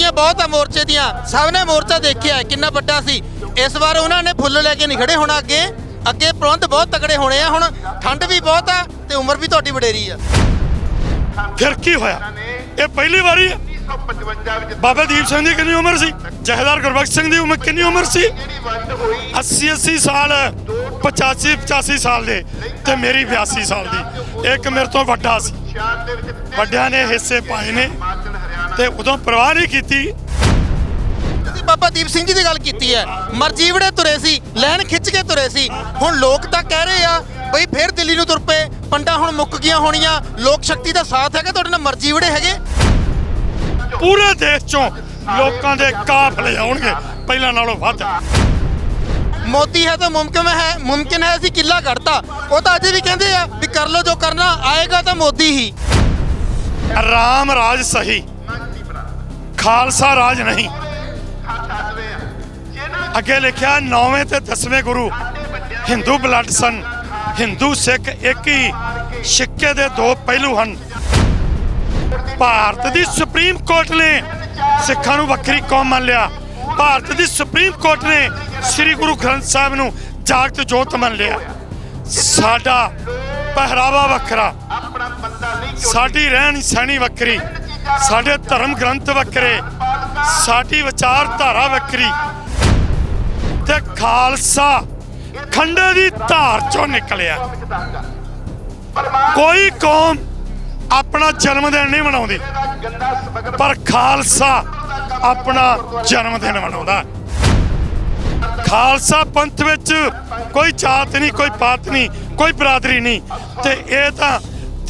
ਪਾਰਟੀਆਂ ਬਹੁਤ ਆ ਮੋਰਚੇ ਦੀਆਂ। ਸਭ ਨੇ ਮੋਰਚਾ ਦੇਖਿਆ ਕਿੰਨਾ ਵੱਡਾ ਸੀ। ਇਸ ਵਾਰ ਉਹਨਾਂ ਨੇ ਫੁੱਲ ਲੈ ਕੇ ਨਹੀਂ ਖੜੇ ਹੋਣਾ ਅੱਗੇ। ਅੱਗੇ ਪ੍ਰਬੰਧ ਬਹੁਤ ਤਕੜੇ ਹੋਣੇ ਆ, ਹੁਣ ਠੰਡ ਵੀ ਬਹੁਤ ਆ ਤੇ ਉਮਰ ਵੀ ਤੁਹਾਡੀ ਵਡੇਰੀ ਆ। ਫਿਰ ਕੀ ਹੋਇਆ? ਇਹ ਪਹਿਲੀ ਵਾਰੀ ਹੈ? ਬਾਬਾ ਦੀਪ ਸਿੰਘ ਦੀ ਕਿੰਨੀ ਉਮਰ ਸੀ? ਜਹੇਦਾਰ ਗੁਰਬਖਸ਼ ਸਿੰਘ ਦੀ ਉਮਰ ਕਿੰਨੀ ਉਮਰ ਸੀ? 80 80 ਸਾਲ 85 85 ਸਾਲ ਦੇ ਤੇ ਮੇਰੀ 82 ਸਾਲ ਦੀ। ਇੱਕ ਮੇਰੇ ਤੋਂ ਵੱਡਾ ਸੀ। ਵੱਡਿਆਂ ਨੇ ਹਿੱਸੇ ਪਾਏ ਨੇ। ਤੇ ਉਦੋਂ ਪਰਵਾਹ ਨਹੀਂ ਕੀਤੀ। ਤੁਸੀਂ ਬਾਬਾ ਦੀਪ ਸਿੰਘ ਜੀ ਦੀ ਗੱਲ ਕੀਤੀ ਹੈ। ਮਰਜੀਵੜੇ ਤੁਰੇ ਸੀ ਲੈਣ ਖਿੱਚ ਕੇ ਤੁਰੇ ਸੀ। ਹੁਣ ਲੋਕ ਤਾਂ ਕਹਿ ਰਹੇ ਆ ਬਈ ਫਿਰ ਦਿੱਲੀ ਨੂੰ ਤੁਰ ਪਏ ਪੰਡਾ ਹੁਣ ਮੁੱਕ ਗਈਆਂ ਹੋਣੀਆਂ। ਲੋਕ ਸ਼ਕਤੀ ਦਾ ਸਾਥ ਹੈਗਾ ਤੁਹਾਡੇ ਨਾਲ ਮਰਜੀਵੜੇ ਹੈਗੇ? ਪੂਰੇ ਦੇਸ਼ ਚੋਂ ਲੋਕਾਂ ਦੇ ਕਾਫਲੇ ਆਉਣਗੇ ਪਹਿਲਾਂ ਨਾਲੋਂ ਵੱਧ। ਮੋਦੀ ਹੈ ਤਾਂ ਮੁਮਕਿਨ ਹੈ ਮੁਮਕਿਨ ਹੈ ਅਸੀਂ ਕਿੱਲਾ ਕੱਢਤਾ। ਉਹ ਤਾਂ ਅਜੇ ਵੀ ਕਹਿੰਦੇ ਆ ਵੀ ਕਰ ਲੋ ਜੋ ਕਰਨਾ ਆਏਗਾ ਤਾਂ ਮੋਦੀ ਹੀ। ਰਾਮ ਰਾਜ ਸਹੀ। ਖਾਲਸਾ ਰਾਜ ਨਹੀਂ। ਅੱਗੇ ਲਿਖਿਆ, ਨੌਵੇਂ ਤੇ 10ਵੇਂ ਗੁਰੂ ਹਿੰਦੂ ਬਲੱਡ ਸਨ। ਹਿੰਦੂ ਸਿੱਖ ਇੱਕ ਹੀ ਸਿੱਕੇ ਦੇ ਦੋ ਪਹਿਲੂ ਹਨ। ਭਾਰਤ ਦੀ ਸੁਪਰੀਮ ਕੋਰਟ ਨੇ ਸਿੱਖਾਂ ਨੂੰ ਵੱਖਰੀ ਕੌਮ ਮੰਨ ਲਿਆ। ਭਾਰਤ ਦੀ ਸੁਪਰੀਮ ਕੋਰਟ ਨੇ ਸ੍ਰੀ ਗੁਰੂ ਗ੍ਰੰਥ ਸਾਹਿਬ ਨੂੰ ਜਾਗਤ ਜੋਤ ਮੰਨ ਲਿਆ। ਸਾਡਾ ਪਹਿਰਾਵਾ ਵੱਖਰਾ। ਸਾਡੀ ਰਹਿਣ ਸਹਿਣੀ ਵੱਖਰੀ। ਸਾਡੇ ਧਰਮ ਗ੍ਰੰਥ ਵੱਖਰੇ, ਸਾਡੀ ਵਿਚਾਰਧਾਰਾ ਵੱਖਰੀ। ਤੇ ਖਾਲਸਾ ਖੰਡੇ ਦੀ ਧਾਰ ਚੋਂ ਨਿਕਲਿਆ। ਕੋਈ ਕੌਮ ਆਪਣਾ ਜਨਮ ਦਿਨ ਨਹੀਂ ਮਨਾਉਂਦੀ, ਪਰ ਖਾਲਸਾ ਆਪਣਾ ਜਨਮ ਦਿਨ ਮਨਾਉਂਦਾ। ਖਾਲਸਾ ਪੰਥ ਵਿੱਚ ਕੋਈ ਜਾਤ ਨਹੀਂ, ਕੋਈ ਪਾਤ ਨਹੀਂ, ਕੋਈ ਬਰਾਦਰੀ ਨਹੀਂ। ਤੇ ਇਹ ਤਾਂ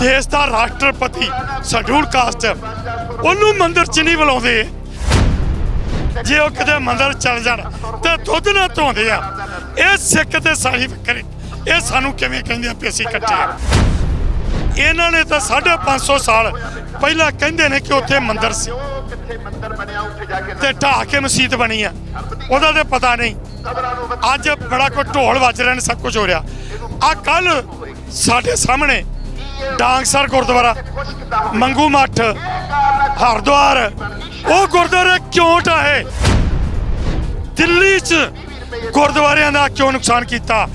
ਦੇਸ਼ ਦਾ ਰਾਸ਼ਟਰਪਤੀ, ਸ਼ਡਿਊਲ ਕਾਸਟ, ਉਹਨੂੰ ਮੰਦਰ 'ਚ ਨਹੀਂ ਬੁਲਾਉਂਦੇ। ਜੇ ਉਹ ਕਿਤੇ ਮੰਦਰ ਚਲ ਜਾਣ, ਤੇ ਦੁੱਧ ਨਾ ਧੋਂਦੇ ਆ। ਇਹ ਸਿੱਖ ਤੇ ਸਾਹੀ ਵੱਖਰੇ ਇਹ ਸਾਨੂੰ ਕਿਵੇਂ ਕਹਿੰਦੇ ਆ ਵੀ ਅਸੀਂ ਇਕੱਠੇ ਆ? ਇਹਨਾਂ ਨੇ ਤਾਂ 550 ਸਾਲ ਪਹਿਲਾਂ ਕਹਿੰਦੇ ਨੇ ਕਿ ਉੱਥੇ ਮੰਦਰ ਸੀ। ਤੇ ਢਾਹ ਕੇ ਮਸਜਿਦ ਬਣੀ ਆ। ਉਹਦਾ ਤੇ ਪਤਾ ਨਹੀਂ। ਅੱਜ ਬੜਾ ਕੋ ਢੋਲ ਵੱਜ ਰਹੇ ਨੇ, ਸਭ ਕੁਝ ਹੋ ਰਿਹਾ। ਆ ਕੱਲ ਸਾਡੇ ਸਾਹਮਣੇ ਡਾਂਗਸਰ ਗੁਰਦੁਆਰਾ, ਮੰਗੂ ਮੱਠ, ਹਰਦੁਆਰ। ਉਹ ਗੁਰਦੁਆਰੇ ਕਿਉਂ ਢਾਏ ਦਿੱਲੀ 'ਚ ਗੁਰਦੁਆਰਿਆਂ ਦਾ ਕਿਉਂ ਨੁਕਸਾਨ ਕੀਤਾ?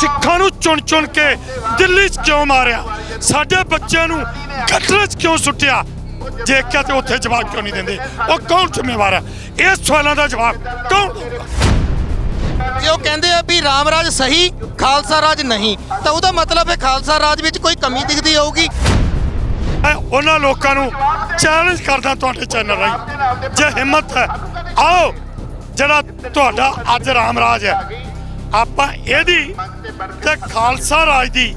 ਸਿੱਖਾਂ ਨੂੰ ਚੁਣ ਚੁਣ ਕੇ ਦਿੱਲੀ 'ਚ ਕਿਉਂ ਮਾਰਿਆ? ਸਾਡੇ ਬੱਚਿਆਂ ਨੂੰ ਗਟਰ 'ਚ ਕਿਉਂ ਸੁੱਟਿਆ? ਦੇਖਿਆ ਤੇ ਉੱਥੇ ਜਵਾਬ ਕਿਉਂ ਨਹੀਂ ਦਿੰਦੇ? ਉਹ ਕੌਣ ਜ਼ਿੰਮੇਵਾਰ ਹੈ? ਇਹ ਸਵਾਲਾਂ ਦਾ ਜਵਾਬ ਕੌਣ ਜੇ ਉਹ ਕਹਿੰਦੇ ਆ ਵੀ ਰਾਮ ਰਾਜ ਸਹੀ, ਖਾਲਸਾ ਰਾਜ ਨਹੀਂ। ਤਾਂ ਉਹਦਾ ਮਤਲਬ ਹੈ ਖਾਲਸਾ ਰਾਜ ਵੀ ਕੋਈ ਕਮੀ ਦਿਖਦੀ ਹੋਊਗੀ। ਮੈਂ ਉਹਨਾਂ ਲੋਕਾਂ ਨੂੰ ਚੈਲੰਜ ਕਰਦਾ ਤੁਹਾਡੇ ਚੈਨਲ ਰਾਹੀਂ। ਜੇ ਹਿੰਮਤ ਹੈ, ਆਓ, ਜਿਹੜਾ ਤੁਹਾਡਾ ਅੱਜ ਰਾਮ ਰਾਜ ਹੈ। ਆਪਾਂ ਇਹਦੀ ਤੇ ਖਾਲਸਾ ਰਾਜ ਦੀ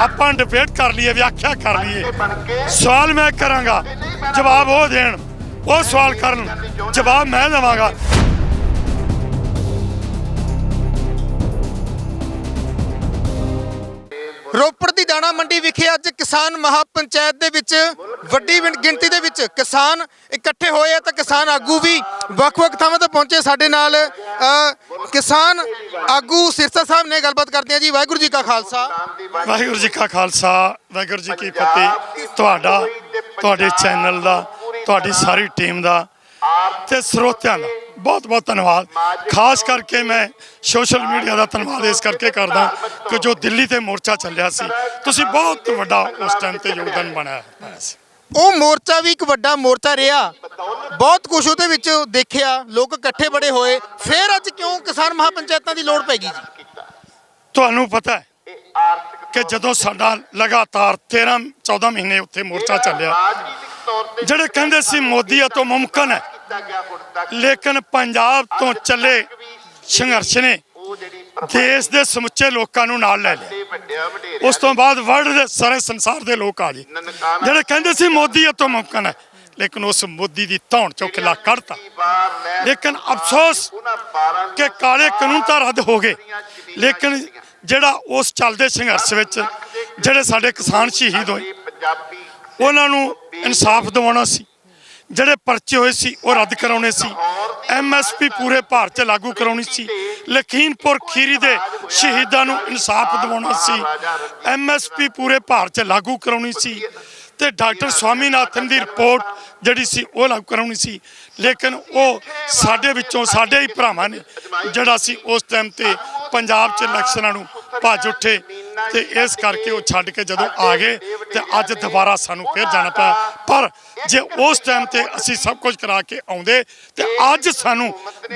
ਆਪਾਂ ਡਿਬੇਟ ਕਰ ਲਈਏ, ਵਿਆਖਿਆ ਕਰ ਲਈਏ। ਸਵਾਲ ਮੈਂ ਕਰਾਂਗਾ, ਜਵਾਬ ਉਹ ਦੇਣ, ਉਹ ਸਵਾਲ ਕਰਨ, ਜਵਾਬ ਮੈਂ ਦੇਵਾਂਗਾ। ਰੋਪੜ ਦੀ ਦਾਣਾ ਮੰਡੀ ਵਿਖੇ ਅੱਜ ਕਿਸਾਨ ਮਹਾਪੰਚਾਇਤ ਦੇ ਵਿੱਚ ਵੱਡੀ ਗਿਣਤੀ ਦੇ ਵਿੱਚ ਕਿਸਾਨ ਇਕੱਠੇ ਹੋਏ ਆ ਤਾਂ ਕਿਸਾਨ ਆਗੂ ਵੀ ਵੱਖ-ਵੱਖ ਥਾਵਾਂ ਤੋਂ ਪਹੁੰਚੇ ਸਾਡੇ ਨਾਲ ਕਿਸਾਨ ਆਗੂ ਸਿਰਸਾ ਸਾਹਿਬ ਨੇ ਗੱਲਬਾਤ ਕਰਦੇ ਆ ਜੀ। ਵਾਹਿਗੁਰੂ ਜੀ ਕਾ ਖਾਲਸਾ। ਵਾਹਿਗੁਰੂ ਜੀ ਕਾ ਖਾਲਸਾ, ਵਾਹਿਗੁਰੂ ਜੀ ਕੀ ਫਤਿਹ। ਤੁਹਾਡਾ, ਤੁਹਾਡੇ ਚੈਨਲ ਦਾ, ਤੁਹਾਡੀ ਸਾਰੀ ਟੀਮ ਦਾ ਤੇ ਸਰੋਤਿਆਂ ਦਾ। ਬਹੁਤ ਬਹੁਤ ਧੰਨਵਾਦ। ਖਾਸ ਕਰਕੇ ਮੈਂ ਸੋਸ਼ਲ ਮੀਡੀਆ ਦਾ ਧੰਨਵਾਦ ਇਸ ਕਰਕੇ ਕਰਦਾ ਕਿ ਜੋ ਦਿੱਲੀ ਤੇ ਮੋਰਚਾ ਚੱਲਿਆ ਸੀ ਤੁਸੀਂ ਬਹੁਤ ਵੱਡਾ ਉਸ ਟਾਈਮ ਤੇ ਯੋਗਦਾਨ ਬਣਾਇਆ ਪਾਇਆ ਸੀ। ਉਹ ਮੋਰਚਾ ਵੀ ਇੱਕ ਵੱਡਾ ਮੋਰਚਾ ਰਿਹਾ। ਬਹੁਤ ਕੁਝ ਉਹਦੇ ਵਿੱਚ ਦੇਖਿਆ ਲੋਕ ਇਕੱਠੇ ਬੜੇ ਹੋਏ। ਫਿਰ ਅੱਜ ਕਿਉਂ ਕਿਸਾਨ ਮਹਾਪੰਚਾਇਤਾਂ ਦੀ ਲੋੜ ਪੈ ਗਈ ਜੀ? ਤੁਹਾਨੂੰ ਪਤਾ ਹੈ ਕਿ ਜਦੋਂ ਸਾਡਾ ਲਗਾਤਾਰ 13 14 ਮਹੀਨੇ ਉੱਥੇ ਮੋਰਚਾ ਚੱਲਿਆ ਜਿਹੜੇ ਕਹਿੰਦੇ ਸੀ ਮੋਦੀ ਤੋਂ ਮੁਮਕਨ ਹੈ ਲੇਕਿਨ ਪੰਜਾਬ ਤੋਂ ਚੱਲੇ ਸੰਘਰਸ਼ ਨੇ ਦੇਸ਼ ਦੇ ਸਮੁੱਚੇ ਲੋਕਾਂ ਨੂੰ ਨਾਲ ਲੈ ਲਿਆ। ਉਸ ਤੋਂ ਬਾਅਦ ਵਰਲਡ ਦੇ ਸਾਰੇ ਸੰਸਾਰ ਦੇ ਲੋਕ ਆ ਗਏ। ਜਿਹੜੇ ਕਹਿੰਦੇ ਸੀ ਮੋਦੀ ਤੋਂ ਮੁਮਕਨ ਹੈ ਲੇਕਿਨ ਉਸ ਮੋਦੀ ਦੀ ਧੌਣ ਚੋਂ ਕਿਲਾ ਕੱਢਤਾ। ਲੇਕਿਨ ਅਫਸੋਸ ਕਿ ਕਾਲੇ ਕਾਨੂੰਨ ਤਾਂ ਰੱਦ ਹੋ ਗਏ। ਲੇਕਿਨ ਜਿਹੜਾ ਉਸ ਚੱਲਦੇ ਸੰਘਰਸ਼ ਵਿੱਚ ਜਿਹੜੇ ਸਾਡੇ ਕਿਸਾਨ ਸ਼ਹੀਦ ਹੋਏ ਉਹਨਾਂ ਨੂੰ ਇਨਸਾਫ ਦਿਵਾਉਣਾ ਸੀ। ਜਿਹੜੇ ਪਰਚੇ ਹੋਏ ਸੀ, ਉਹ ਰੱਦ ਕਰਾਉਣੇ ਸੀ। ਐਮਐਸਪੀ ਪੂਰੇ ਭਾਰਤ 'ਚ ਲਾਗੂ ਕਰਾਉਣੀ ਸੀ। ਲਖੀਮਪੁਰ ਖੀਰੀ ਦੇ ਸ਼ਹੀਦਾਂ ਨੂੰ ਇਨਸਾਫ ਦਿਵਾਉਣਾ ਸੀ। ਐਮਐਸਪੀ ਪੂਰੇ ਭਾਰਤ 'ਚ ਲਾਗੂ ਕਰਾਉਣੀ ਸੀ। ਤੇ ਡਾਕਟਰ ਸਵਾਮੀਨਾਥਨ ਦੀ ਰਿਪੋਰਟ ਜਿਹੜੀ ਸੀ, ਉਹ ਲਾਗੂ ਕਰਾਉਣੀ ਸੀ। ਲੇਕਿਨ ਉਹ ਸਾਡੇ ਵਿੱਚੋਂ ਸਾਡੇ ਹੀ ਭਰਾਵਾਂ ਨੇ ਜਿਹੜਾ ਸੀ, ਉਸ ਟਾਈਮ ਤੇ ਪੰਜਾਬ 'ਚ ਇਲੈਕਸ਼ਨਾਂ ਨੂੰ ਭੱਜ ਉੱਠੇ ਤੇ ਇਸ ਕਰਕੇ ਉਹ ਛੱਡ ਕੇ ਜਦੋਂ ਆ ਗਏ ਤੇ ਅੱਜ ਦੁਬਾਰਾ ਸਾਨੂੰ ਫਿਰ ਜਾਣਾ ਪਿਆ। ਪਰ ਜੇ ਉਸ ਟਾਈਮ ਤੇ ਅਸੀਂ ਸਭ ਕੁਝ ਕਰਾ ਕੇ ਆਉਂਦੇ ਤੇ ਅੱਜ ਸਾਨੂੰ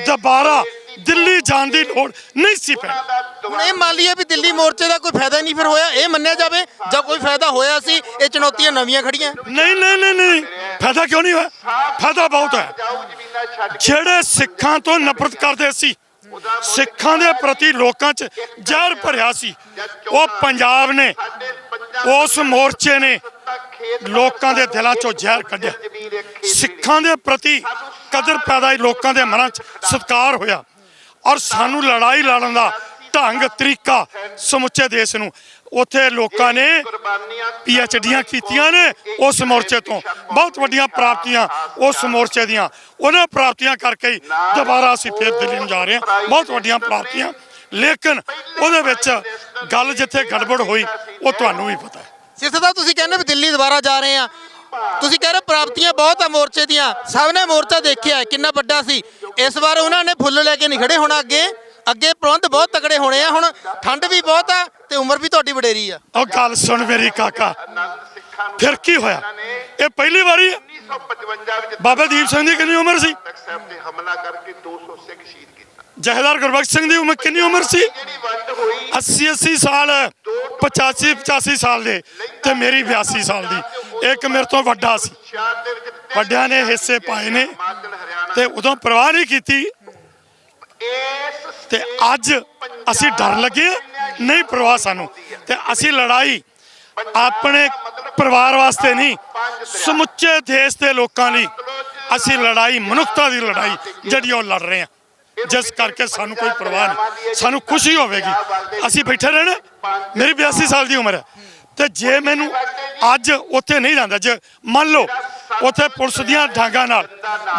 ਦੁਬਾਰਾ ਦਿੱਲੀ ਜਾਣ ਦੀ ਲੋੜ ਨਹੀਂ ਸੀ ਪੈਣੀ ਹੁਣ ਇਹ ਮੰਨ ਲਈਏ ਵੀ ਦਿੱਲੀ ਮੋਰਚੇ ਦਾ ਕੋਈ ਫਾਇਦਾ ਨਹੀਂ ਫਿਰ ਹੋਇਆ ਇਹ ਮੰਨਿਆ ਜਾਵੇ ਜਾਂ ਕੋਈ ਫਾਇਦਾ ਹੋਇਆ ਸੀ ਇਹ ਚੁਣੌਤੀਆਂ ਨਵੀਆਂ ਖੜੀਆਂ? ਨਹੀਂ ਨਹੀਂ ਨਹੀਂ ਨਹੀਂ। ਫਾਇਦਾ ਕਿਉਂ ਨਹੀਂ ਹੋਇਆ? ਫਾਇਦਾ ਬਹੁਤ ਹੈ। ਜਿਹੜੇ ਸਿੱਖਾਂ ਤੋਂ ਨਫ਼ਰਤ ਕਰਦੇ ਸੀ ਸਿੱਖਾਂ ਦੇ ਪ੍ਰਤੀ ਲੋਕਾਂ 'ਚ ਜ਼ਹਿਰ ਭਰਿਆ ਸੀ। ਉਹ ਪੰਜਾਬ ਨੇ, ਉਸ ਮੋਰਚੇ ਨੇ ਲੋਕਾਂ ਦੇ ਦਿਲਾਂ 'ਚੋਂ ਜ਼ਹਿਰ ਕੱਢਿਆ। ਸਿੱਖਾਂ ਦੇ ਪ੍ਰਤੀ ਕਦਰ ਪੈਦਾ ਹੋਈ ਲੋਕਾਂ ਦੇ ਮਨਾਂ 'ਚ ਸਤਿਕਾਰ ਹੋਇਆ। ਔਰ ਸਾਨੂੰ ਲੜਾਈ ਲੜਨ ਦਾ ਢੰਗ, ਤਰੀਕਾ ਸਮੁੱਚੇ ਦੇਸ਼ ਨੂੰ। ਉੱਥੇ ਲੋਕਾਂ ਨੇ ਪੀਐਚਡੀਆਂ ਕੀਤੀਆਂ ਨੇ ਉਸ ਮੋਰਚੇ ਤੋਂ। ਬਹੁਤ ਵੱਡੀਆਂ ਪ੍ਰਾਪਤੀਆਂ ਉਸ ਮੋਰਚੇ ਦੀਆਂ। ਉਹਨਾਂ ਪ੍ਰਾਪਤੀਆਂ ਕਰਕੇ ਹੀ ਦੁਬਾਰਾ ਅਸੀਂ ਫਿਰ ਦਿੱਲੀ ਨੂੰ ਜਾ ਰਹੇ ਹਾਂ। ਬਹੁਤ ਵੱਡੀਆਂ ਪ੍ਰਾਪਤੀਆਂ। ਲੇਕਿਨ ਉਹਦੇ ਵਿੱਚ ਗੱਲ ਜਿੱਥੇ ਗੜਬੜ ਹੋਈ, ਉਹ ਤੁਹਾਨੂੰ ਵੀ ਪਤਾ ਹੈ। ਸਿੱਧ ਸਾਹਿਬ, ਤੁਸੀਂ ਕਹਿੰਦੇ ਵੀ ਦਿੱਲੀ ਦੁਬਾਰਾ ਜਾ ਰਹੇ ਆ ਤੁਸੀਂ ਕਹਿ ਰਹੇ ਪ੍ਰਾਪਤੀਆਂ ਬਹੁਤ ਆ ਮੋਰਚੇ ਦੀਆਂ। ਸਭ ਨੇ ਮੋਰਚਾ ਦੇਖਿਆ ਕਿੰਨਾ ਵੱਡਾ ਸੀ। ਇਸ ਵਾਰ ਉਹਨਾਂ ਨੇ ਫੁੱਲ ਲੈ ਕੇ ਨਹੀਂ ਖੜੇ, ਹੋਣਾ ਅੱਗੇ ਅੱਗੇ ਪ੍ਰਬੰਧ ਬਹੁਤ ਤਕੜੇ ਹੋਣੇ ਆ, ਹੁਣ ਠੰਡ ਵੀ ਬਹੁਤ ਆ ਤੇ ਉਮਰ ਵੀ ਤੁਹਾਡੀ ਵਡੇਰੀ ਆ। ਉਹ ਗੱਲ ਸੁਣ ਮੇਰੀ ਕਾਕਾ। ਫਿਰ ਕੀ ਹੋਇਆ? ਇਹ ਪਹਿਲੀ ਵਾਰੀ 1955 ਵਿੱਚ ਬਾਬਾ ਦੀਪ ਸਿੰਘ ਦੀ ਕਿੰਨੀ ਉਮਰ ਸੀ? ਸਾਹਿਬ ਤੇ ਹਮਲਾ ਕਰਕੇ 200 ਸਿੱਖ ਸ਼ਹੀਦ ਕੀਤਾ ਜਹੇਦਾਰ ਗੁਰਬਖਸ਼ ਸਿੰਘ ਦੀ ਉਮਰ ਕਿੰਨੀ ਉਮਰ ਸੀ? ਜਿਹੜੀ ਵੰਡ 80 80 ਸਾਲ 85 85 ਸਾਲ ਦੇ ਤੇ ਮੇਰੀ 82 ਸਾਲ ਦੀ। ਇੱਕ ਮੇਰੇ ਤੋਂ ਵੱਡਾ ਸੀ। ਵੱਡਿਆਂ ਨੇ ਹਿੱਸੇ ਪਾਏ ਨੇ ਤੇ ਉਦੋਂ ਪਰਵਾਹ ਨਹੀਂ ਕੀਤੀ। ਤੇ ਅੱਜ ਅਸੀਂ ਡਰ ਲੱਗੇ ਨਹੀਂ ਪਰਵਾਹ ਸਾਨੂੰ। ਤੇ ਅਸੀਂ ਲੜਾਈ ਆਪਣੇ ਪਰਿਵਾਰ ਵਾਸਤੇ ਨਹੀਂ, ਸਮੁੱਚੇ ਦੇਸ਼ ਦੇ ਲੋਕਾਂ ਲਈ ਅਸੀਂ ਲੜਾਈ, ਮਨੁੱਖਤਾ ਦੀ ਲੜਾਈ ਜਿਹੜੀ ਉਹ ਲੜ ਰਹੇ ਹਾਂ। ਜਿਸ ਕਰਕੇ ਸਾਨੂੰ ਕੋਈ ਪਰਵਾਹ ਨਹੀਂ। ਸਾਨੂੰ ਖੁਸ਼ੀ ਹੋਵੇਗੀ। ਅਸੀਂ ਬੈਠੇ ਰਹਿਣਾ। ਮੇਰੀ 82 ਸਾਲ ਦੀ ਉਮਰ ਹੈ। ਤੇ ਜੇ ਮੈਨੂੰ ਅੱਜ ਉੱਥੇ ਨਹੀਂ ਜਾਂਦਾ ਜੇ ਮੰਨ ਲਓ ਉੱਥੇ ਪੁਲਿਸ ਦੀਆਂ ਡਾਂਗਾਂ ਨਾਲ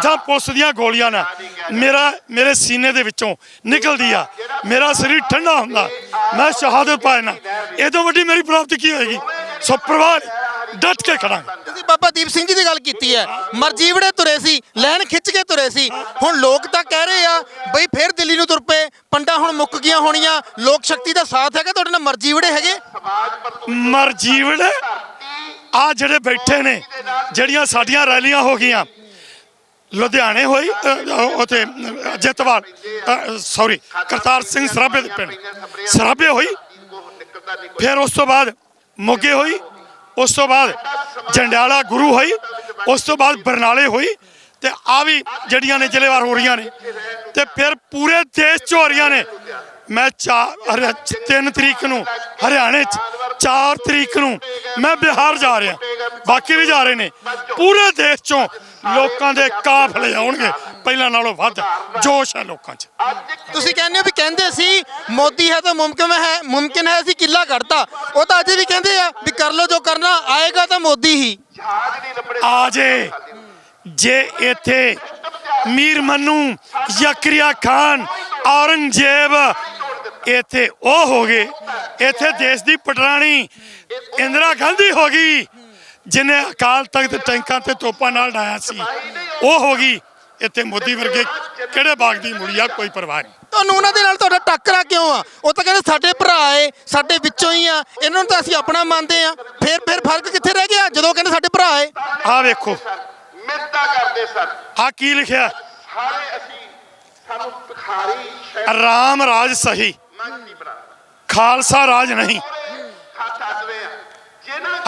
ਜਾਂ ਪੁਲਿਸ ਦੀਆਂ ਗੋਲੀਆਂ ਨਾਲ ਮੇਰਾ ਮੇਰੇ ਸੀਨੇ ਦੇ ਵਿੱਚੋਂ ਨਿਕਲਦੀ ਆ। ਮੇਰਾ ਸਰੀਰ ਠੰਡਾ ਹੁੰਦਾ। ਮੈਂ ਸ਼ਹਾਦਤ ਪਾਇਨਾ ਇਹ ਤੋਂ ਵੱਡੀ ਮੇਰੀ ਪ੍ਰਾਪਤੀ ਕੀ ਹੋਏਗੀ? ਸੋ ਪਰਵਾਹ ਨਹੀਂ, ਡਟ ਕੇ ਖੜਾਂਗੇ। ਬਾਬਾ ਦੀਪ ਸਿੰਘ ਜੀ ਦੀ ਗੱਲ ਕੀਤੀ ਹੈ। ਮਰਜੀਵੜੇ ਤੁਰੇ ਸੀ ਲੈਣ ਖਿੱਚ ਕੇ ਤੁਰੇ ਸੀ। ਹੁਣ ਲੋਕ ਤਾਂ ਕਹਿ ਰਹੇ ਆ ਬਈ ਫਿਰ ਦਿੱਲੀ ਨੂੰ ਤੁਰ ਪਏ ਪੰਡਾ ਹੁਣ ਮੁੱਕ ਗਈਆਂ ਹੋਣੀਆਂ ਲੋਕ ਸ਼ਕਤੀ ਦਾ ਸਾਥ ਹੈਗਾ ਤੁਹਾਡੇ ਨਾਲ ਮਰਜੀਵੜੇ ਹੈਗੇ? ਮਰ ਆ ਜਿਹੜੇ ਬੈਠੇ ਨੇ ਜਿਹੜੀਆਂ ਸਾਡੀਆਂ ਰੈਲੀਆਂ ਹੋ ਗਈਆਂ ਲੁਧਿਆਣੇ ਹੋਈ ਅ, ਅ, ਉੱਥੇ ਅ, ਜੈਤਵਾਲ ਸੌਰੀ ਕਰਤਾਰ ਸਿੰਘ ਸਰਾਭੇ ਦੇ ਪਿੰਡ। ਸਰਾਭੇ ਹੋਈ ਫਿਰ ਉਸ ਤੋਂ ਬਾਅਦ ਮੋਗੇ ਹੋਈ ਉਸ ਤੋਂ ਬਾਅਦ ਜੰਡਿਆਲਾ ਗੁਰੂ ਹੋਈ, ਉਸ ਤੋਂ ਬਾਅਦ ਬਰਨਾਲੇ ਹੋਈ ਤੇ ਆ ਵੀ ਜਿਹੜੀਆਂ ਨੇ ਜ਼ਿਲ੍ਹੇਵਾਰ ਹੋ ਰਹੀਆਂ ਨੇ ਤੇ ਫਿਰ ਪੂਰੇ ਦੇਸ਼ 'ਚ ਹੋ ਰਹੀਆਂ ਨੇ। ਮੈਂ 4 3 ਤਰੀਕ ਨੂੰ ਹਰਿਆਣੇ 'ਚ 4 ਤਰੀਕ ਨੂੰ ਮੈਂ ਬਿਹਾਰ ਜਾ ਰਿਹਾ। ਬਾਕੀ ਵੀ ਜਾ ਰਹੇ ਨੇ। ਪੂਰੇ ਦੇਸ਼ 'ਚੋਂ ਲੋਕਾਂ ਦੇ ਕਾਫਲੇ ਆਉਣਗੇ। ਪਹਿਲਾਂ ਨਾਲੋਂ ਵੱਧ ਜੋਸ਼ ਹੈ ਲੋਕਾਂ 'ਚ। ਤੁਸੀਂ ਕਹਿੰਦੇ ਹੋ ਵੀ ਕਹਿੰਦੇ ਸੀ ਮੋਦੀ ਹੈ ਤਾਂ ਮੁਮਕਿਨ ਹੈ ਮੁਮਕਿਨ ਹੈ ਅਸੀਂ ਕਿੱਲਾ ਕੱਢਤਾ। ਉਹ ਤਾਂ ਅੱਜ ਵੀ ਕਹਿੰਦੇ ਆ ਵੀ ਕਰ ਲਓ ਜੋ ਕਰਨਾ ਆਏਗਾ ਤਾਂ ਮੋਦੀ ਹੀ। ਆ ਜੇ ਜੇ ਇੱਥੇ ਮੀਰ ਮਨੂ ਯਕਰੀਆ ਖਾਨ ਔਰੰਗਜ਼ੇਬ ਇੱਥੇ ਉਹ ਹੋ ਗਏ। ਇੱਥੇ ਦੇਸ਼ ਦੀ ਪਟਰਾਣੀ ਇੰਦਰਾ ਗਾਂਧੀ ਹੋ ਗਈ ਜਿਨੇ ਅਕਾਲ ਤਖਤ ਟੈਂਕਾਂ ਤੇ ਤੋਪਾਂ ਨਾਲ ਡਾਇਆ ਸੀ। ਉਹ ਹੋ ਗਈ। ਇੱਥੇ ਮੋਦੀ ਵਰਗੇ ਕਿਹੜੇ ਬਾਗ ਦੀ ਮੁੜੀ ਆ ਕੋਈ ਪਰਵਾਹ ਨਹੀਂ। ਤੁਹਾਨੂੰ ਉਹਨਾਂ ਦੇ ਨਾਲ ਤੁਹਾਡਾ ਟੱਕਰਾ ਕਿਉਂ ਆ? ਉਹ ਤਾਂ ਕਹਿੰਦੇ ਸਾਡੇ ਭਰਾ ਏ ਸਾਡੇ ਵਿੱਚੋਂ ਹੀ ਆ। ਇਹਨਾਂ ਨੂੰ ਤਾਂ ਅਸੀਂ ਆਪਣਾ ਮੰਨਦੇ ਆ। ਫਿਰ ਫਿਰ ਫ਼ਰਕ ਕਿੱਥੇ ਰਹਿ ਗਿਆ? ਜਦੋਂ ਕਹਿੰਦੇ ਸਾਡੇ ਭਰਾ ਏ। ਆਹ ਵੇਖੋ। ਮਿਹਨਤਾਂ ਕਰਦੇ ਸਨ। ਆ ਕੀ ਲਿਖਿਆ? ਸਾਰੇ ਅਸੀਂ ਸਾਨੂੰ ਭਿਖਾਰੀ ਸ਼ਹਿਰ ਰਾਮ ਰਾਜ ਸਹੀ। ਨਹੀਂ ਖਾਲਸਾ ਰਾਜ ਨਹੀਂ।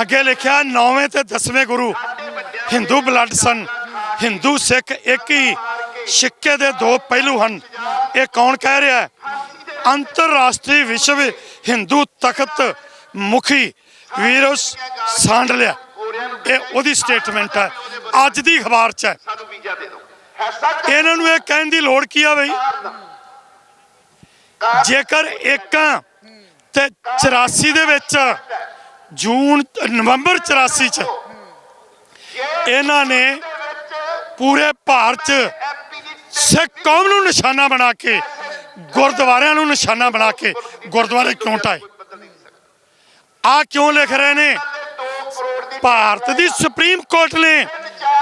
ਅੱਗੇ ਲਿਖਿਆ ਨੌਵੇਂ ਤੇ 10ਵੇਂ ਗੁਰੂ ਹਿੰਦੂ ਬਲੱਡ ਸਨ। ਹਿੰਦੂ ਸਿੱਖ ਇੱਕ ਹੀ ਸਿੱਕੇ ਦੇ ਦੋ ਪਹਿਲੂ ਹਨ। ਇਹ ਕੌਣ ਕਹਿ ਰਿਹਾ ਹੈ? ਅੰਤਰਰਾਸ਼ਟਰੀ ਵਿਸ਼ਵ ਹਿੰਦੂ ਤਖਤ ਮੁਖੀ ਵੀਰਸ ਸਾਂਡਲਿਆ। ਇਹ ਉਹਦੀ ਸਟੇਟਮੈਂਟ ਹੈ। ਅੱਜ ਦੀ ਅਖਬਾਰ 'ਚ ਹੈ। ਇਹਨਾਂ ਨੂੰ ਇਹ ਕਹਿਣ ਦੀ ਲੋੜ ਕੀ ਆ ਬਈ? ਜੇਕਰ ਇੱਕ ਤੇ 84 ਦੇ ਵਿੱਚ ਜੂਨ, ਨਵੰਬਰ 84 ਚ ਇਹਨਾਂ ਨੇ ਪੂਰੇ ਭਾਰਤ ਚ ਸਿੱਖ ਕੌਮ ਨੂੰ ਨਿਸ਼ਾਨਾ ਬਣਾ ਕੇ, ਗੁਰਦੁਆਰਿਆਂ ਨੂੰ ਨਿਸ਼ਾਨਾ ਬਣਾ ਕੇ ਗੁਰਦੁਆਰੇ ਕਿਉਂ ਢਾਏ? ਆ ਕਿਉਂ ਲਿਖ ਰਹੇ ਨੇ? ਭਾਰਤ ਦੀ ਸੁਪਰੀਮ ਕੋਰਟ ਨੇ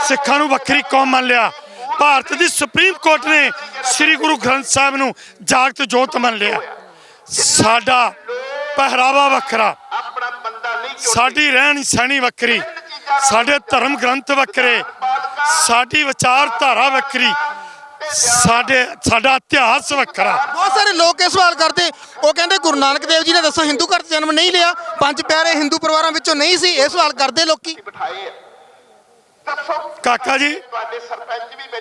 ਸਿੱਖਾਂ ਨੂੰ ਵੱਖਰੀ ਕੌਮ ਮੰਨ ਲਿਆ। ਭਾਰਤ ਦੀ ਸੁਪਰੀਮ ਕੋਰਟ ਨੇ ਸ੍ਰੀ ਗੁਰੂ ਗ੍ਰੰਥ ਸਾਹਿਬ ਨੂੰ ਜਾਗਤ ਜੋਤ ਮੰਨ ਲਿਆ। ਸਾਡਾ ਪਹਿਰਾਵਾ ਵੱਖਰਾ, ਸਾਡੀ ਰਹਿਣ ਸਹਿਣੀ ਵੱਖਰੀ, ਸਾਡੇ ਧਰਮ ਗ੍ਰੰਥ ਵੱਖਰੇ, ਸਾਡੀ ਵਿਚਾਰਧਾਰਾ ਵੱਖਰੀ, ਸਾਡੇ, ਸਾਡਾ ਇਤਿਹਾਸ ਵੱਖਰਾ। ਬਹੁਤ ਸਾਰੇ ਲੋਕ ਇਹ ਸਵਾਲ ਕਰਦੇ, ਉਹ ਕਹਿੰਦੇ ਗੁਰੂ ਨਾਨਕ ਦੇਵ ਜੀ ਨੇ ਦੱਸੋ ਹਿੰਦੂ ਘਰ 'ਚ ਜਨਮ ਨਹੀਂ ਲਿਆ, ਪੰਜ ਪਿਆਰੇ ਹਿੰਦੂ ਪਰਿਵਾਰਾਂ ਵਿੱਚੋਂ ਨਹੀਂ ਸੀ, ਇਹ ਸਵਾਲ ਕਰਦੇ ਲੋਕੀ। ਕਾਕਾ ਜੀ,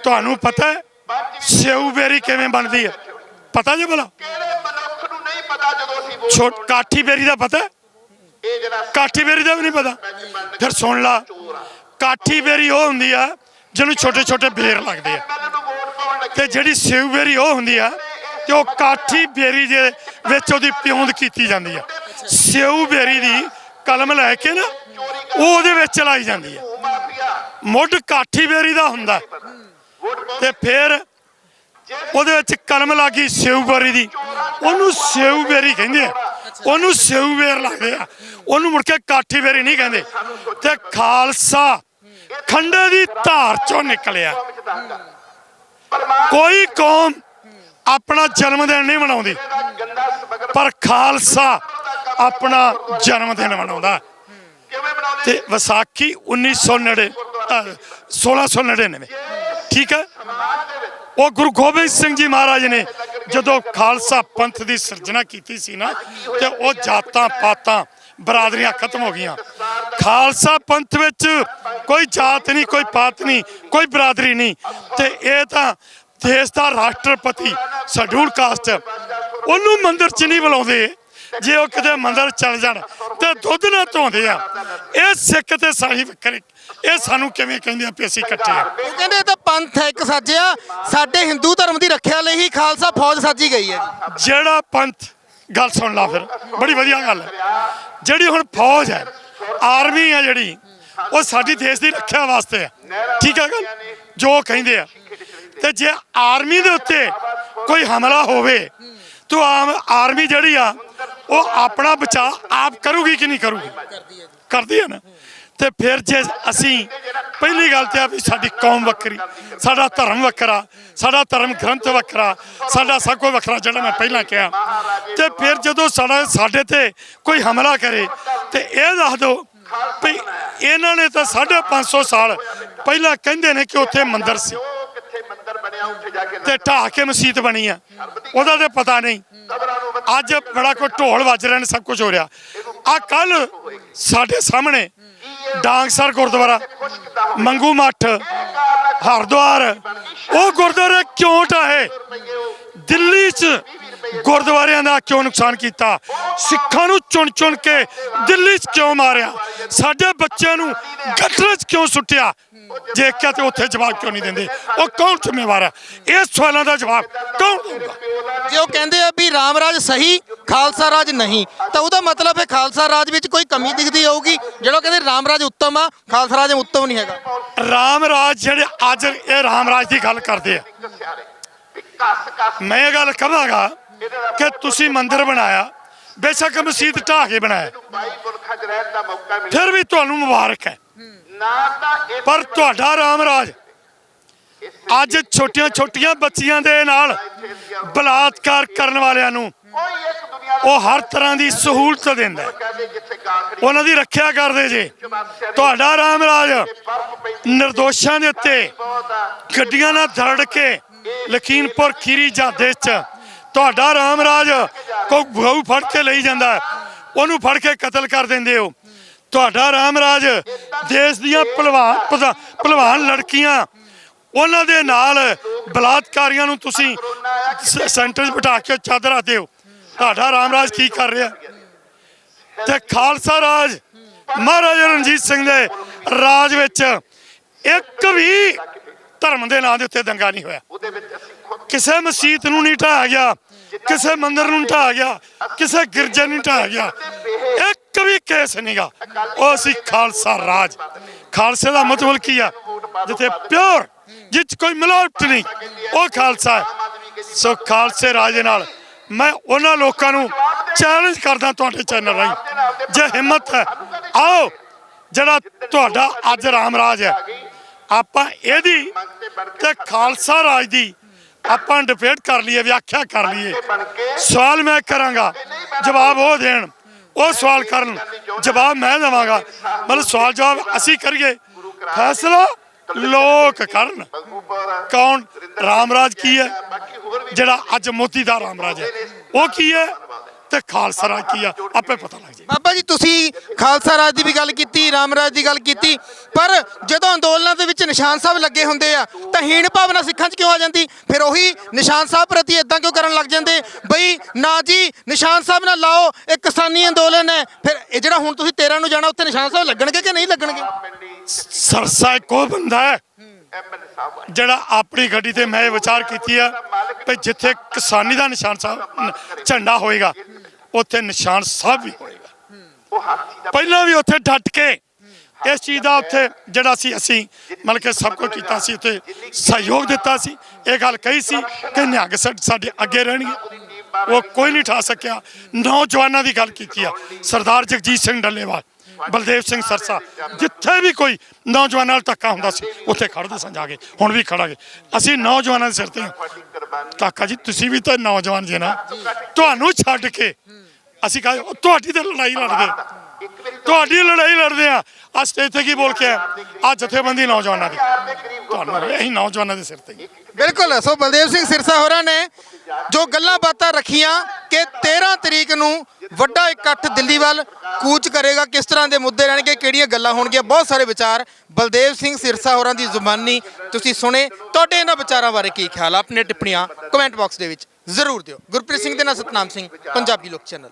ਤੁਹਾਨੂੰ ਪਤਾ ਹੈ ਪੰਜ ਬੇਰੀ ਕਿਵੇਂ ਬਣਦੀ ਹੈ? ਪਤਾ ਜੀ ਭਲਾ? ਕਿਹੜੇ ਮਨੁੱਖ ਨੂੰ ਨਹੀਂ ਪਤਾ ਜਦੋਂ ਅਸੀਂ ਛੋਟ ਕਾਠੀ ਬੇਰੀ ਦਾ ਪਤਾ ਇਹ ਜਿਹੜਾ ਕਾਠੀ ਬੇਰੀ ਦਾ ਵੀ ਨਹੀਂ ਪਤਾ? ਫਿਰ ਸੁਣ ਲਾ, ਕਾਠੀ ਬੇਰੀ ਉਹ ਹੁੰਦੀ ਆ, ਜਿਹਨੂੰ ਛੋਟੇ ਛੋਟੇ ਬੇਰ ਲੱਗਦੇ ਆ। ਐਮਐਲਏ ਤੇ ਜਿਹੜੀ ਸਿਉ ਬੇਰੀ ਉਹ ਹੁੰਦੀ ਆ ਕਿ ਉਹ ਕਾਠੀ ਬੇਰੀ ਦੇ ਵਿੱਚ ਉਹਦੀ ਪਿਉਂਦ ਕੀਤੀ ਜਾਂਦੀ ਆ। ਸਿਉ ਬੇਰੀ ਦੀ ਕਲਮ ਲੈ ਕੇ ਨਾ ਉਹ ਉਹਦੇ ਵਿੱਚ ਚਲਾਈ ਜਾਂਦੀ ਆ। ਮੁੱਢ ਕਾਠੀ ਬੇਰੀ ਦਾ ਹੁੰਦਾ ਤੇ ਫਿਰ ਉਹਦੇ ਵਿੱਚ ਕਲਮ ਲੱਗੀ ਸਿਉ ਬੇਰੀ ਦੀ। ਉਹਨੂੰ ਸਿਉ ਬੇਰੀ ਕਹਿੰਦੇ ਆ। ਉਹਨੂੰ ਸਿਉ ਬੇਰ ਲੱਗਦੇ ਆ। ਉਹਨੂੰ ਮੁੜ ਕੇ ਕਾਠੀ ਬੇਰੀ ਨਹੀਂ ਕਹਿੰਦੇ। ਤੇ ਖਾਲਸਾ ਖੰਡੇ ਦੀ ਧਾਰ ਚੋਂ ਨਿਕਲਿਆ। ਕੋਈ ਕੌਮ ਆਪਣਾ ਜਨਮ ਦਿਨ ਨਹੀਂ ਮਨਾਉਂਦੀ। ਪਰ ਖਾਲਸਾ ਆਪਣਾ ਜਨਮ ਦਿਨ ਮਨਾਉਂਦਾ। ਤੇ ਵਿਸਾਖੀ 1999 ਅਹ, 1699 ਠੀਕ ਹੈ? ਉਹ ਗੁਰੂ ਗੋਬਿੰਦ ਸਿੰਘ ਜੀ ਮਹਾਰਾਜ ਨੇ ਜਦੋਂ ਖਾਲਸਾ ਪੰਥ ਦੀ ਸਿਰਜਣਾ ਕੀਤੀ ਸੀ ਨਾ, ਤੇ ਉਹ ਜਾਤਾਂ ਪਾਤਾਂ ਬਰਾਦਰੀਆਂ ਖਤਮ ਹੋ ਗਈਆਂ। ਖਾਲਸਾ ਪੰਥ ਵਿੱਚ ਕੋਈ ਜਾਤ ਨਹੀਂ, ਕੋਈ ਪਾਤ ਨਹੀਂ, ਕੋਈ ਬਰਾਦਰੀ ਨਹੀਂ। ਤੇ ਇਹ ਤਾਂ ਦੇਸ਼ ਦਾ ਰਾਸ਼ਟਰਪਤੀ, ਸ਼ਡਿਊਲ ਕਾਸਟ, ਉਹਨੂੰ ਮੰਦਰ 'ਚ ਨਹੀਂ ਬੁਲਾਉਂਦੇ। ਜੇ ਉਹ ਕਿਤੇ ਮੰਦਿਰ ਚਲ ਜਾਣ ਤੇ ਦੁੱਧ ਨਾ ਧੋਂਦੇ ਆ। ਇਹ ਸਿੱਖ ਤੇ ਸਾਹੀ ਵੱਖਰੇ। ਇਹ ਸਾਨੂੰ ਕਿਵੇਂ ਕਹਿੰਦੇ ਆ ਵੀ ਅਸੀਂ ਇਕੱਠੇ ਆ? ਉਹ ਕਹਿੰਦੇ ਇਹ ਤਾਂ ਪੰਥ ਹੈ ਇੱਕ ਸਾਜਿਆ ਸਾਡੇ ਹਿੰਦੂ ਧਰਮ ਦੀ ਰੱਖਿਆ ਲਈ ਹੀ ਖਾਲਸਾ ਫੌਜ ਸਾਜੀ ਗਈ ਹੈ ਜੀ। ਜਿਹੜਾ ਪੰਥ ਗੱਲ ਸੁਣ ਲਾ ਫਿਰ। ਬੜੀ ਵਧੀਆ ਗੱਲ ਹੈ। ਜਿਹੜੀ ਹੁਣ ਫੌਜ ਹੈ ਆਰਮੀ ਹੈ ਜਿਹੜੀ ਉਹ ਸਾਡੀ ਦੇਸ਼ ਦੀ ਰੱਖਿਆ ਵਾਸਤੇ ਹੈ। ਠੀਕ ਹੈ ਗੱਲ? ਜੋ ਕਹਿੰਦੇ ਆ। ਤੇ ਜੇ ਆਰਮੀ ਦੇ ਉੱਤੇ ਕੋਈ ਹਮਲਾ ਹੋਵੇ ਤਾਂ ਆਮ ਆਰਮੀ ਜਿਹੜੀ ਆ ਉਹ ਆਪਣਾ ਬਚਾਅ ਆਪ ਕਰੂਗੀ ਕਿ ਨਹੀਂ ਕਰੂਗੀ? ਕਰਦੀ ਹੈ ਨਾ। ਤੇ ਫਿਰ ਜੇ ਅਸੀਂ ਪਹਿਲੀ ਗੱਲ ਤੇ ਆ ਵੀ ਸਾਡੀ ਕੌਮ ਵੱਖਰੀ ਸਾਡਾ ਧਰਮ ਵੱਖਰਾ ਸਾਡਾ ਧਰਮ ਗ੍ਰੰਥ ਵੱਖਰਾ ਸਾਡਾ ਸਭ ਕੁਝ ਵੱਖਰਾ ਜਿਹੜਾ ਮੈਂ ਪਹਿਲਾਂ ਕਿਹਾ। ਤੇ ਫਿਰ ਜਦੋਂ ਸਾਡਾ ਸਾਡੇ ਤੇ ਕੋਈ ਹਮਲਾ ਕਰੇ ਤੇ ਇਹ ਦੱਸ ਦਿਓ ਵੀ ਇਹਨਾਂ ਨੇ ਤਾਂ 550 ਸਾਲ ਪਹਿਲਾਂ ਕਹਿੰਦੇ ਨੇ ਕਿ ਉੱਥੇ ਮੰਦਿਰ ਸੀ। ਤੇ ਢਾਹ ਕੇ ਮਸਜਿਦ ਬਣੀ ਆ। ਉਹਦਾ ਤੇ ਪਤਾ ਨਹੀਂ। ਅੱਜ ਬੜਾ ਕੋਈ ਢੋਲ ਵੱਜ ਰਹੇ ਨੇ, ਸਭ ਕੁਝ ਹੋ ਰਿਹਾ। ਆ ਕੱਲ ਸਾਡੇ ਸਾਹਮਣੇ ਡਾਂਗਸਰ ਗੁਰਦੁਆਰਾ, ਮੰਗੂ ਮੱਠ, ਹਰਦੁਆਰ, ਉਹ ਗੁਰਦੁਆਰੇ ਕਿਉਂ ਢਾਏ ਦਿੱਲੀ 'ਚ ਗੁਰਦੁਆਰਿਆਂ ਦਾ ਕਿਉਂ ਨੁਕਸਾਨ ਕੀਤਾ? ਸਿੱਖਾਂ ਨੂੰ ਚੁਣ ਚੁਣ ਕੇ ਦਿੱਲੀ 'ਚ ਕਿਉਂ ਮਾਰਿਆ? ਸਾਡੇ ਬੱਚਿਆਂ ਨੂੰ ਗੱਟਰ 'ਚ ਕਿਉਂ ਸੁੱਟਿਆ? ਜੇ ਕਿਹਾ ਤੇ ਉੱਥੇ ਜਵਾਬ ਕਿਉਂ ਨਹੀਂ ਦਿੰਦੇ? ਉਹ ਕੌਣ ਜ਼ਿੰਮੇਵਾਰ ਹੈ? ਇਸ ਸਵਾਲਾਂ ਦਾ ਜਵਾਬ ਕੌਣ ਦੇਊਗਾ? ਜੇ ਉਹ ਕਹਿੰਦੇ ਆ ਰਾਮ ਰਾਜ ਸਹੀ ਖਾਲਸਾ ਰਾਜ ਨਹੀਂ। ਤਾਂ ਉਹਦਾ ਮਤਲਬ ਹੈ ਖਾਲਸਾ ਰਾਜ ਵਿੱਚ ਕੋਈ ਕਮੀ ਦਿਖਦੀ ਹੋਊਗੀ ਜਿਹੜਾ ਕਹਿੰਦੇ ਰਾਮ ਰਾਜ ਉੱਤਮ ਆ ਖਾਲਸਾ ਰਾਜ ਉੱਤਮ ਨਹੀਂ ਹੈਗਾ। ਰਾਮ ਰਾਜ ਜਿਹੜੇ ਅੱਜ ਇਹ ਰਾਮ ਰਾਜ ਦੀ ਗੱਲ ਕਰਦੇ ਆ। ਮੈਂ ਇਹ ਗੱਲ ਕਹਾਂਗਾ ਕਿ ਤੁਸੀਂ ਮੰਦਿਰ ਬਣਾਇਆ ਬੇਸ਼ੱਕ ਮਸਜਿਦ ਢਾਹ ਕੇ ਬਣਾਇਆ। ਫਿਰ ਵੀ ਤੁਹਾਨੂੰ ਮੁਬਾਰਕ ਹੈ। ਨਾ ਤਾਂ ਇਹ ਪਰ ਤੁਹਾਡਾ ਰਾਮ ਰਾਜ ਅੱਜ ਛੋਟੀਆਂ ਛੋਟੀਆਂ ਬੱਚੀਆਂ ਦੇ ਨਾਲ ਬਲਾਤਕਾਰ ਕਰਨ ਵਾਲਿਆਂ ਨੂੰ ਉਹ ਹਰ ਤਰ੍ਹਾਂ ਦੀ ਸਹੂਲਤ ਦਿੰਦਾ ਉਹਨਾਂ ਦੀ ਰੱਖਿਆ ਕਰਦੇ ਜੇ। ਤੁਹਾਡਾ ਰਾਮ ਰਾਜ ਨਿਰਦੋਸ਼ਾਂ ਦੇ ਉੱਤੇ ਗੱਡੀਆਂ ਨਾਲ ਦਰੜ ਕੇ ਲਖੀਮਪੁਰ ਖੀਰੀ ਜਾਂਦੇ ਚ ਤੁਹਾਡਾ ਰਾਮ ਰਾਜ ਕੋਈ ਗਊ ਫੜ ਕੇ ਲਈ ਜਾਂਦਾ ਉਹਨੂੰ ਫੜ ਕੇ ਕਤਲ ਕਰ ਦਿੰਦੇ ਹੋ। ਤੁਹਾਡਾ ਰਾਮ ਰਾਜ ਦੇਸ਼ ਦੀਆਂ ਭਲਵਾਨ ਭਦਾ- ਭਲਵਾਨ ਲੜਕੀਆਂ ਉਹਨਾਂ ਦੇ ਨਾਲ ਬਲਾਤਕਾਰੀਆਂ ਨੂੰ ਤੁਸੀਂ ਸ- ਸੈਂਟਰ 'ਚ ਬਿਠਾ ਕੇ ਚਾਦਰ ਆਤੇ ਹੋ ਤੁਹਾਡਾ ਰਾਮ ਰਾਜ ਕੀ ਕਰ ਰਿਹਾ? ਤੇ ਖਾਲਸਾ ਰਾਜ ਮਹਾਰਾਜਾ ਰਣਜੀਤ ਸਿੰਘ ਦੇ ਰਾਜ ਵਿੱਚ ਇੱਕ ਵੀ ਧਰਮ ਦੇ ਨਾਂ ਦੇ ਉੱਤੇ ਦੰਗਾ ਨਹੀਂ ਹੋਇਆ। ਕਿਸੇ ਮਸਜਿਦ ਨੂੰ ਨਹੀਂ ਢਾਇਆ ਗਿਆ ਕਿਸੇ ਮੰਦਿਰ ਨੂੰ ਨਹੀਂ ਢਾਇਆ ਗਿਆ ਕਿਸੇ ਗਿਰਜੇ ਨੂੰ ਨਹੀਂ ਢਾਇਆ ਗਿਆ। ਇੱਕ ਵੀ ਕੇਸ ਨਹੀਂਗਾ ਉਹ ਅਸੀਂ ਖਾਲਸਾ ਰਾਜ। ਖਾਲਸੇ ਦਾ ਮਤਲਬ ਕੀ ਆ? ਜਿੱਥੇ ਪਿਓਰ ਜਿੱਚ ਕੋਈ ਮਿਲਾਵਟ ਨਹੀਂ। ਉਹ ਖਾਲਸਾ ਹੈ। ਸੋ ਖਾਲਸੇ ਰਾਜ ਦੇ ਨਾਲ ਮੈਂ ਉਹਨਾਂ ਲੋਕਾਂ ਨੂੰ ਚੈਲੰਜ ਕਰਦਾ ਤੁਹਾਡੇ ਚੈਨਲ ਰਾਹੀਂ। ਜੇ ਹਿੰਮਤ ਹੈ, ਆਓ, ਜਿਹੜਾ ਤੁਹਾਡਾ ਅੱਜ ਰਾਮ ਰਾਜ ਹੈ, ਆਪਾਂ ਇਹਦੀ ਤੇ ਖਾਲਸਾ ਰਾਜ ਦੀ ਆਪਾਂ ਡਿਬੇਟ ਕਰ ਲਈਏ, ਵਿਆਖਿਆ ਕਰ ਲਈਏ। ਸਵਾਲ ਮੈਂ ਕਰਾਂਗਾ, ਜਵਾਬ ਉਹ ਦੇਣ। ਉਹ ਸਵਾਲ ਕਰਨ, ਜਵਾਬ ਮੈਂ ਦੇਵਾਂਗਾ। ਮਤਲਬ ਸਵਾਲ ਜਵਾਬ ਅਸੀਂ ਕਰੀਏ। ਫੈਸਲਾ ਲੋਕ ਕਰਨ। ਕੌਣ? ਰਾਮ ਰਾਜ ਕੀ ਹੈ? ਜਿਹੜਾ ਅੱਜ ਮੋਦੀ ਦਾ ਰਾਮ ਰਾਜ ਹੈ ਉਹ ਕੀ ਹੈ? ਤੇ ਖਾਲਸਾ ਰਾਜ ਕੀ ਆ? ਆਪੇ ਪਤਾ ਲੱਗ ਜੇ ਬਾਬਾ ਜੀ ਤੁਸੀਂ ਖਾਲਸਾ ਰਾਜ ਦੀ ਵੀ ਗੱਲ ਕੀਤੀ ਰਾਮ ਰਾਜ ਦੀ ਗੱਲ ਕੀਤੀ ਪਰ ਜਦੋਂ ਅੰਦੋਲਨਾਂ ਦੇ ਵਿੱਚ ਨਿਸ਼ਾਨ ਸਾਹਿਬ ਲੱਗੇ ਹੁੰਦੇ ਆ ਤਾਂ ਹੀਣ ਭਾਵਨਾ ਸਿੱਖਾਂ 'ਚ ਕਿਉਂ ਆ ਜਾਂਦੀ? ਫਿਰ ਉਹੀ ਨਿਸ਼ਾਨ ਸਾਹਿਬ ਪ੍ਰਤੀ ਇਦਾਂ ਕਿਉਂ ਕਰਨ ਲੱਗ ਜਾਂਦੇ? ਬਈ ਨਾ ਜੀ ਨਿਸ਼ਾਨ ਸਾਹਿਬ ਨਾ ਲਾਓ ਇਹ ਕਿਸਾਨੀ ਅੰਦੋਲਨ ਹੈ। ਫਿਰ ਇਹ ਜਿਹੜਾ ਹੁਣ ਤੁਸੀਂ 13 ਨੂੰ ਜਾਣਾ ਉੱਥੇ ਨਿਸ਼ਾਨ ਸਾਹਿਬ ਲੱਗਣਗੇ ਕਿ ਨਹੀਂ ਲੱਗਣਗੇ? ਸਰਸਾ ਇੱਕੋ ਬੰਦਾ ਹੈ ਜਿਹੜਾ ਆਪਣੀ ਗੱਡੀ ਤੇ ਮੈਂ ਇਹ ਵਿਚਾਰ ਕੀਤੀ ਆ ਕਿ ਜਿੱਥੇ ਕਿਸਾਨੀ ਦਾ ਨਿਸ਼ਾਨ ਸਾਹਿਬ ਝੰਡਾ ਹੋਏਗਾ ਉੱਥੇ ਨਿਸ਼ਾਨ ਸਾਹਿਬ ਵੀ ਹੋਏਗਾ। ਪਹਿਲਾਂ ਵੀ ਉੱਥੇ ਡਟ ਕੇ ਇਸ ਚੀਜ਼ ਦਾ ਉੱਥੇ ਜਿਹੜਾ ਸੀ ਅਸੀਂ ਮਤਲਬ ਕਿ ਸਭ ਕੁਝ ਕੀਤਾ ਸੀ ਉੱਥੇ ਸਹਿਯੋਗ ਦਿੱਤਾ ਸੀ। ਇਹ ਗੱਲ ਕਹੀ ਸੀ ਕਿ ਨਿਹੰਗ ਸਾਡੇ ਅੱਗੇ ਰਹਿਣਗੇ। ਉਹ ਕੋਈ ਨਹੀਂ ਠਾ ਸਕਿਆ। ਨੌਜਵਾਨਾਂ ਦੀ ਗੱਲ ਕੀਤੀ ਆ। ਸਰਦਾਰ ਜਗਜੀਤ ਸਿੰਘ ਡੱਲੇਵਾਲ। ਬਲਦੇਵ ਸਿੰਘ ਸਰਸਾ, ਜਿੱਥੇ ਵੀ ਕੋਈ ਨੌਜਵਾਨਾਂ ਨਾਲ ਧੱਕਾ ਹੁੰਦਾ ਸੀ, ਉੱਥੇ ਖੜਦੇ ਸਾਂ ਜਾ ਕੇ, ਹੁਣ ਵੀ ਖੜਾਂਗੇ ਅਸੀਂ ਨੌਜਵਾਨਾਂ ਦੇ ਸਿਰ ਤੇ ਕਾਕਾ ਜੀ, ਤੁਸੀਂ ਵੀ ਤਾਂ ਨੌਜਵਾਨ ਜੇ ਨਾ, ਤੁਹਾਨੂੰ ਛੱਡ ਕੇ ਅਸੀਂ ਕਹਾਂ ਤੁਹਾਡੀ ਤੇ ਲੜਾਈ ਲੜਦੇ ਤੁਹਾਡੀ ਲੜਾਈ ਲੜਦੇ ਆ। ਆ ਸਟੇਜ ਤੇ ਕੀ ਬੋਲ ਕੇ ਆ ਆ ਜਥੇਬੰਦੀ ਨੌਜਵਾਨਾਂ ਦੀ। ਤੁਹਾਨੂੰ ਇਹੀ ਨੌਜਵਾਨਾਂ ਦੇ ਸਿਰ ਤੇ ਬਿਲਕੁਲ, ਸੋ ਬਲਦੇਵ ਸਿੰਘ ਸਿਰਸਾ ਹੋਰਾਂ ਨੇ ਜੋ ਗੱਲਾਂ ਬਾਤਾਂ ਰੱਖੀਆਂ ਕਿ 13 ਤਰੀਕ ਨੂੰ ਵੱਡਾ ਇਕੱਠ ਦਿੱਲੀ ਵੱਲ ਕੂਚ ਕਰੇਗਾ, ਕਿਸ ਤਰ੍ਹਾਂ ਦੇ ਮੁੱਦੇ ਰਹਿਣਗੇ, ਕਿਹੜੀਆਂ ਗੱਲਾਂ ਹੋਣਗੀਆਂ, ਬਹੁਤ ਸਾਰੇ ਵਿਚਾਰ। ਬਲਦੇਵ ਸਿੰਘ ਸਿਰਸਾ ਹੋਰਾਂ ਦੀ ਜ਼ੁਬਾਨੀ, ਤੁਸੀਂ ਸੁਣੇ, ਤੁਹਾਡੇ ਇਹਨਾਂ ਵਿਚਾਰਾਂ ਬਾਰੇ ਕੀ ਖਿਆਲ ਆ? ਆਪਣੇ ਟਿੱਪਣੀਆਂ ਕਮੈਂਟ ਬਾਕਸ ਦੇ ਵਿੱਚ ਜ਼ਰੂਰ ਦਿਓ। ਗੁਰਪ੍ਰੀਤ ਸਿੰਘ ਦੇ ਨਾਲ ਸਤਨਾਮ ਸਿੰਘ, ਪੰਜਾਬੀ ਲੋਕ ਚੈਨਲ।